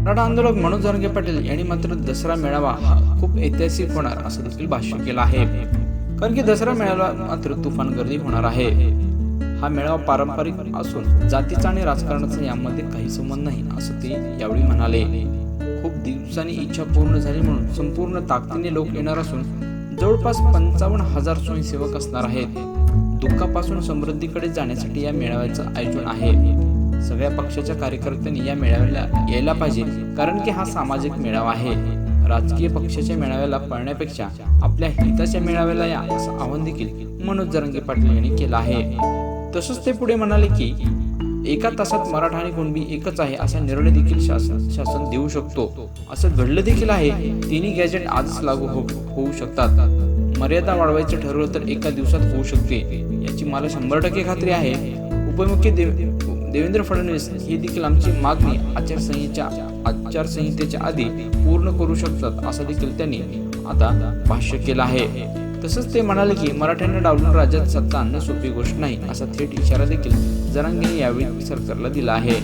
मराठा आंदोलक मनोज जरंगे पाटील यांनी मात्र दसरा मेळावा हा खूप ऐतिहासिक होणार असं देखील भाष्य केलं आहे. कारण की दसरा मेळावा मात्र तुफान गर्दी होणार आहे. हा मेळावा पारंपरिक असून जातीचा आणि राजकारणाचा यामध्ये काही संबंध नाही असं ते यावेळी म्हणाले. खूप दिवसांनी इच्छा पूर्ण झाली म्हणून संपूर्ण ताकदीने लोक येणार असून जवळपास पंचावन्न हजार स्वयंसेवक असणार आहेत. दुःखापासून समृद्धीकडे जाण्यासाठी या मेळाव्याचं आयोजन आहे. सगळ्या पक्षाच्या कार्यकर्त्यांनी या मेळाव्याला यायला पाहिजे कारण की हा सामाजिक मेळावा आहे. राजकीय पक्षाच्या मेळाव्याला पळण्यापेक्षा आपल्या हिताच्या मेळाव्याला या असं आवाहन देखील मनोज जरंगे पाटील यांनी केलं आहे. तसंच ते पुढे म्हणाले की एका तासात मराठा आणि कुणबी एकच आहे असा निर्णय देखील शासन शासन देऊ शकतो. असं घडलं देखील आहे. तिन्ही गॅजेट आजच लागू हो होऊ शकतात. मर्यादा वाढवायचं ठरवलं तर एका दिवसात होऊ शकते. याची मला शंभर टक्के खात्री आहे. उपमुख्य देव देवेंद्र फडणवीस ही देखील आमची मागणी आचारसंहितेच्या आचारसंहितेच्या आधी पूर्ण करू शकतात असं देखील त्यांनी आता भाष्य केलं आहे. तसंच ते म्हणाले की मराठ्यांना डावलून राज्यात सत्ता आणणं सोपी गोष्ट नाही असा थेट इशारा देखील जरांगेने यावेळी सरकारला दिला आहे.